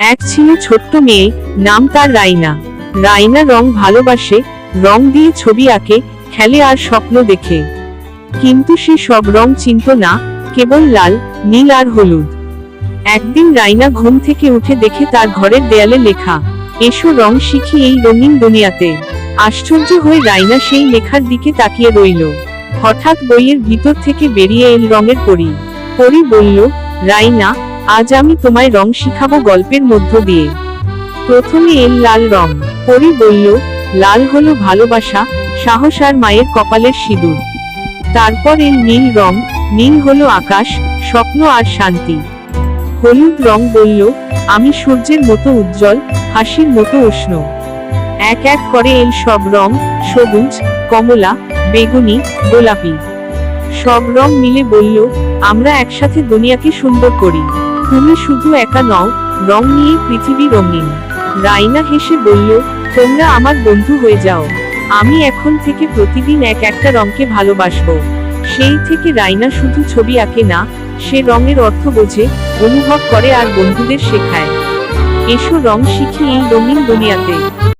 এক ছিল ছোট্ট মেয়ে, নাম তার রাইনা। রাইনা রং ভালোবাসে, রং দিয়ে ছবি আঁকে, খেলে আর স্বপ্ন দেখে। কিন্তু সে সব রং চিনত না, কেবল লাল, নীল আর হলুদ। একদিন রাইনা ঘুম থেকে উঠে দেখে তার ঘরের দেয়ালে লেখা, এসো রং শিখি এই রঙিন দুনিয়াতে। আশ্চর্য হয়ে রাইনা সেই লেখার দিকে তাকিয়ে রইল। হঠাৎ বইয়ের ভিতর থেকে বেরিয়ে এল রঙের পরি। পরি বলল, রাইনা আজ আমি তোমায় রং শিখাবো গল্পের মধ্য দিয়ে। প্রথমে এল লাল রং। পরি বলল, লাল হলো ভালোবাসা, সাহস আর মায়ের কপালের সিঁদুর। তারপর এল নীল রং। নীল হলো আকাশ, স্বপ্ন আর শান্তি। হলুদ রং বলল, আমি সূর্যের মতো উজ্জ্বল, হাসির মতো উষ্ণ। এক এক করে এল সব রং, সবুজ, কমলা, বেগুনি, গোলাপি। সব রং মিলে বলল, আমরা একসাথে দুনিয়াকে সুন্দর করি। তুমি শুধু একা নও, রং নিয়ে পৃথিবী রঙিন। রাইনা হেসে বলল, তোমরা আমার বন্ধু হয়ে যাও। আমি এখন থেকে প্রতিদিন এক একটা রঙকে ভালোবাসবো। সেই থেকে রাইনা শুধু ছবি আঁকে না, সে রঙের অর্থ বোঝে, অনুভব করে আর বন্ধুদের শেখায়। এসো রং শিখি এই রঙিন দুনিয়াতে।